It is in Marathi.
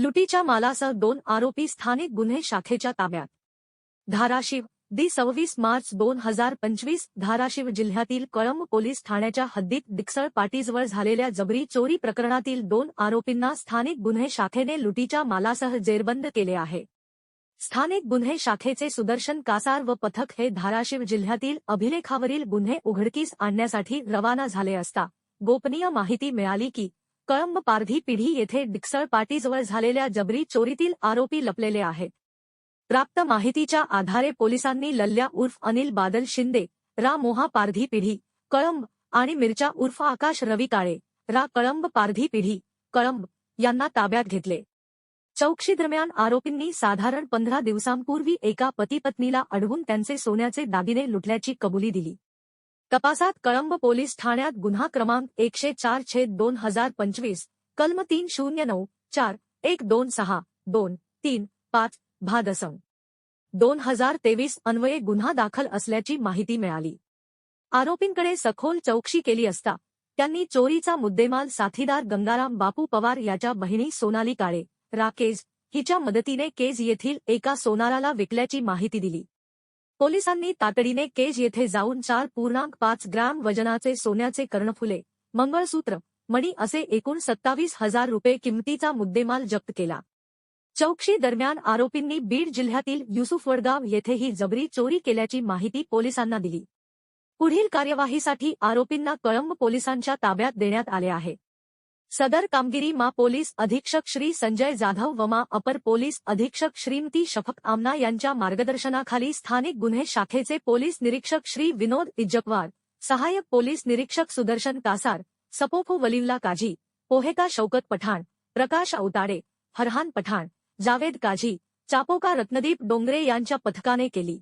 लुटीच्या मालासह दोन आरोपी स्थानिक गुन्हे शाखेच्या ताब्यात. धाराशिव दि सव्वीस मार्च दोन हजार पंचवीस धाराशिव जिल्ह्यातील कळंब पोलीस ठाण्याच्या हद्दीत दिक्सळ पाटीजवळ झालेल्या जबरी चोरी प्रकरणातील दोन आरोपींना स्थानिक गुन्हे शाखेने लुटीच्या मालासह जेरबंद केले आहे. स्थानिक गुन्हे शाखेचे सुदर्शन कासार व पथक हे धाराशिव जिल्ह्यातील अभिलेखावरील गुन्हे उघडकीस आणण्यासाठी रवाना झाले असता गोपनीय माहिती मिळाली की कळंब पारधी पिढी येथे डिक्सळ पाटीजवळ झालेल्या जबरी चोरीतील आरोपी लपलेले आहेत. प्राप्त माहितीच्या आधारे पोलिसांनी लल्ल्या उर्फ अनिल बादल शिंदे रा मोहा पारधी पिढी कळंब आणि मिरच्या उर्फ आकाश रवी काळे रा कळंब पारधी पिढी कळंब यांना ताब्यात घेतले. चौकशी दरम्यान आरोपींनी साधारण पंधरा दिवसांपूर्वी एका पतीपत्नीला अडवून त्यांचे सोन्याचे दागिने लुटल्याची कबुली दिली. तपासात कळंब पोलीस ठाण्यात गुन्हा क्रमांक एकशे चार छेद दोन हजार पंचवीस कलम तीन शून्य नऊ चार एक दोन सहा दोन तीन पाच भादसंग. दोन हजार तेवीस अन्वये गुन्हा दाखल असल्याची माहिती मिळाली. आरोपींकडे सखोल चौकशी केली असता त्यांनी चोरीचा मुद्देमाल साथीदार गंगाराम बापू पवार याच्या बहिणी सोनाली काळे राकेज हिच्या मदतीने केज येथील एका सोनाराला विकल्याची माहिती दिली. पोलिसांनी तातडीने केज येथे जाऊन चार पूर्णांक पाच ग्रॅम वजनाचे सोन्याचे कर्णफुले मंगळसूत्र मणी असे एकूण सत्तावीस हजार रुपये किमतीचा मुद्देमाल जप्त केला. चौकशी दरम्यान आरोपींनी बीड जिल्ह्यातील युसुफ युसुफवडगाव येथेही जबरी चोरी केल्याची माहिती पोलिसांना दिली. पुढील कार्यवाहीसाठी आरोपींना कळंब पोलिसांच्या ताब्यात देण्यात आले आहे. सदर कामगिरी मा पोलीस अधीक्षक श्री संजय जाधव व मा अपर पोलीस अधीक्षक श्रीमती शफक आमना यांच्या मार्गदर्शनाखाली स्थानिक गुन्हे शाखेचे पोलीस निरीक्षक श्री विनोद इज्जकवार सहाय्यक पोलीस निरीक्षक सुदर्शन कासार सपोफो वलिल्ला काझी पोहेका शौकत पठाण प्रकाश औताडे फरहान पठाण जावेद काझी चापोका रत्नदीप डोंगरे यांच्या पथकाने केली.